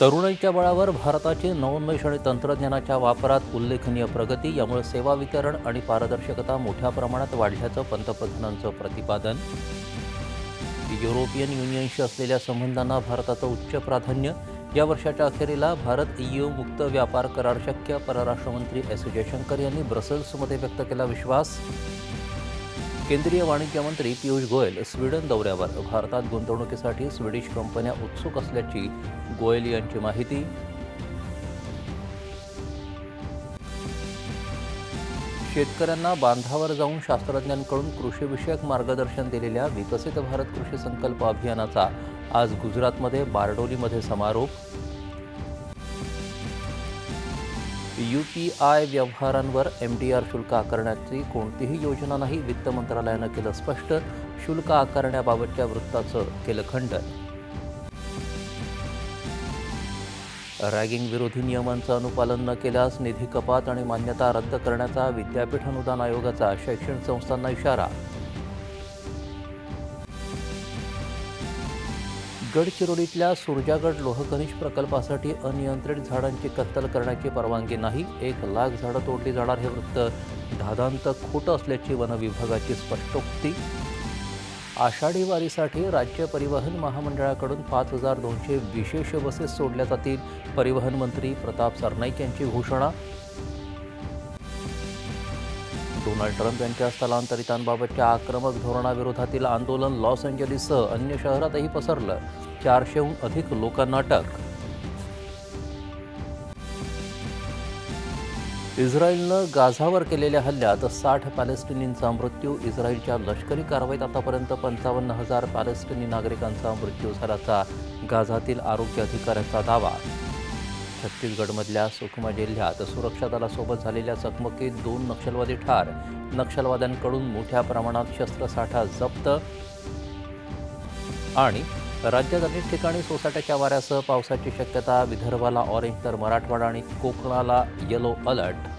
तरुणाईच्या बळावर भारताची नवोन्मेष आणि तंत्रज्ञानाच्या वापरात उल्लेखनीय प्रगती यामुळे सेवा वितरण आणि पारदर्शकता मोठ्या प्रमाणात वाढल्याचं पंतप्रधानांचं प्रतिपादन. युरोपियन युनियनशी असलेल्या संबंधांना भारताचं उच्च प्राधान्य. या वर्षाच्या अखेरीला भारत ईयू मुक्त व्यापार करार शक्य परराष्ट्रमंत्री एस. जयशंकर यांनी ब्रसेल्समध्ये व्यक्त केला विश्वास. केंद्रीय वाणिज्य मंत्री पियुष गोयल स्वीडन दौऱ्यावर. भारतात गुंतवणुकीसाठी स्वीडिश कंपन्या उत्सुक असल्याची गोयल यांची माहिती. शेतकऱ्यांना बांधावर जाऊन शास्त्रज्ञांकडून कृषीविषयक मार्गदर्शन दिलेल्या विकसित भारत कृषी संकल्प अभियानाचा आज गुजरातमध्ये बारडोलीमध्ये समारोप. यू पी आय व्यवहारांवर एम डी आर शुल्क आकारण्याची कोणतीही योजना नाही वित्त मंत्रालयानं केलं स्पष्ट शुल्क आकारण्याबाबतच्या वृत्ताचं केलं खंडन. रॅगिंग विरोधी नियमांचं अनुपालन न केल्यास निधी कपात आणि मान्यता रद्द करण्याचा विद्यापीठ अनुदान आयोगाचा शैक्षणिक संस्थांना इशारा गडचिरोलीतल्या सुरजागड लोहखनिज प्रकल्पासाठी अनियंत्रित झाडांची कत्तल करण्याची परवानगी नाही. एक लाख झाडं तोडली जाणार हे वृत्त धादांत खोटं असल्याची वन विभागाची स्पष्टोक्ती. आषाढी वारीसाठी राज्य परिवहन महामंडळाकडून पाच हजार दोनशे विशेष बसेस सोडल्या जातील. परिवहन मंत्री प्रताप सरनाईक यांची घोषणा. डोनाल्ड ट्रम्प यांच्या स्थलांतरितांबाबतच्या आक्रमक धोरणाविरोधातील आंदोलन लॉस एंजलिससह अन्य शहरातही पसरलं. चारशेहून अधिक लोकांना अटक इस्रायलनं गाझावर केलेल्या हल्ल्यात साठ पॅलेस्टिनींचा मृत्यू इस्रायलच्या लष्करी कारवाईत आतापर्यंत पंचावन्न हजार पॅलेस्टिनी नागरिकांचा मृत्यू झाल्याचा गाझातील आरोग्य अधिकाऱ्यांचा दावा. छत्तीसगडमधल्या सुकमा जिल्ह्यात सुरक्षा दलासोबत झालेल्या चकमकीत दोन नक्षलवादी ठार. नक्षलवाद्यांकडून मोठ्या प्रमाणात शस्त्रसाठा जप्त आणि राज्यात अनेक ठिकाणी सोसाट्याच्या वाऱ्यासह पावसाची शक्यता विदर्भाला ऑरेंज तर मराठवाडा आणि कोकणाला येलो अलर्ट